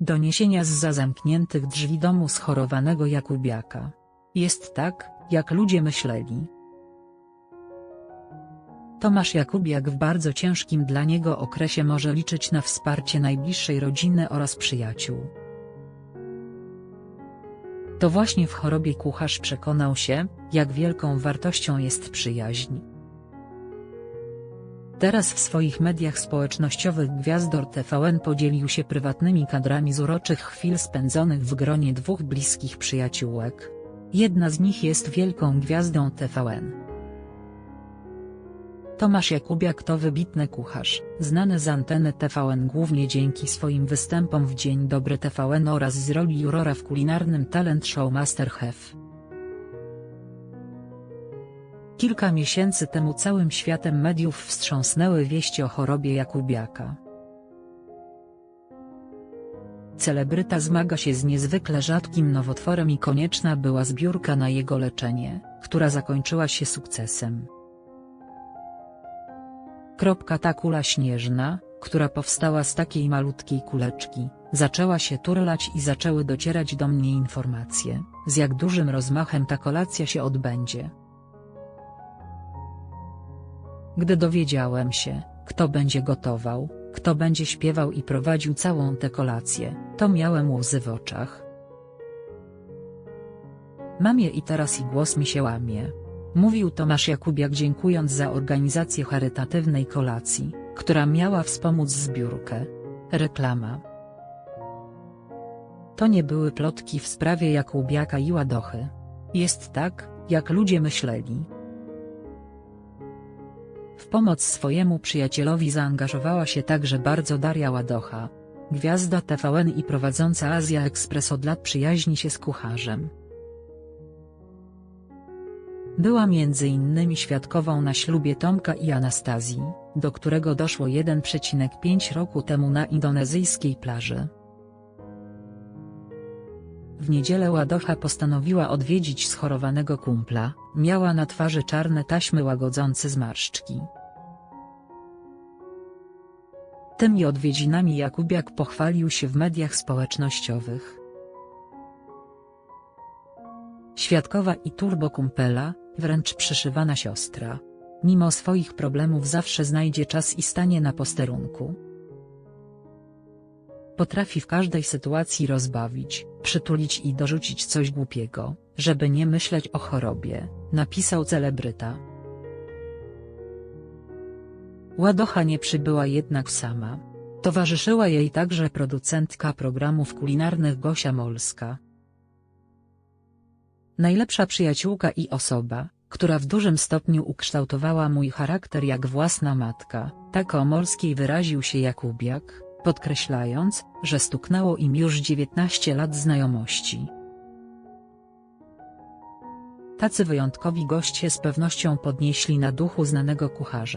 Doniesienia z za zamkniętych drzwi domu schorowanego Jakubiaka. Jest tak, jak ludzie myśleli. Tomasz Jakubiak w bardzo ciężkim dla niego okresie może liczyć na wsparcie najbliższej rodziny oraz przyjaciół. To właśnie w chorobie kucharz przekonał się, jak wielką wartością jest przyjaźń. Teraz w swoich mediach społecznościowych gwiazdor TVN podzielił się prywatnymi kadrami z uroczych chwil spędzonych w gronie dwóch bliskich przyjaciółek. Jedna z nich jest wielką gwiazdą TVN. Tomasz Jakubiak to wybitny kucharz, znany z anteny TVN głównie dzięki swoim występom w Dzień Dobry TVN oraz z roli jurora w kulinarnym talent show Masterchef. Kilka miesięcy temu całym światem mediów wstrząsnęły wieści o chorobie Jakubiaka. Celebryta zmaga się z niezwykle rzadkim nowotworem i konieczna była zbiórka na jego leczenie, która zakończyła się sukcesem. Kropka ta kula śnieżna, która powstała z takiej malutkiej kuleczki, zaczęła się turlać i zaczęły docierać do mnie informacje, z jak dużym rozmachem ta kolacja się odbędzie. Gdy dowiedziałem się, kto będzie gotował, kto będzie śpiewał i prowadził całą tę kolację, to miałem łzy w oczach. Mam je i teraz i głos mi się łamie. Mówił Tomasz Jakubiak dziękując za organizację charytatywnej kolacji, która miała wspomóc zbiórkę. Reklama. To nie były plotki w sprawie Jakubiaka i Ładochy. Jest tak, jak ludzie myśleli. W pomoc swojemu przyjacielowi zaangażowała się także bardzo Daria Ładocha. Gwiazda TVN i prowadząca Azja Express od lat przyjaźni się z kucharzem. Była między innymi świadkową na ślubie Tomka i Anastazji, do którego doszło 1,5 roku temu na indonezyjskiej plaży. W niedzielę Ładocha postanowiła odwiedzić schorowanego kumpla, miała na twarzy czarne taśmy łagodzące zmarszczki. Tymi odwiedzinami Jakubiak pochwalił się w mediach społecznościowych. Świadkowa i turbo kumpela, wręcz przyszywana siostra. Mimo swoich problemów zawsze znajdzie czas i stanie na posterunku. Potrafi w każdej sytuacji rozbawić, przytulić i dorzucić coś głupiego, żeby nie myśleć o chorobie, napisał celebryta. Ładocha nie przybyła jednak sama. Towarzyszyła jej także producentka programów kulinarnych Gosia Molska. Najlepsza przyjaciółka i osoba, która w dużym stopniu ukształtowała mój charakter jak własna matka, tak o Molskiej wyraził się Jakubiak, podkreślając, że stuknęło im już 19 lat znajomości. Tacy wyjątkowi goście z pewnością podnieśli na duchu znanego kucharza.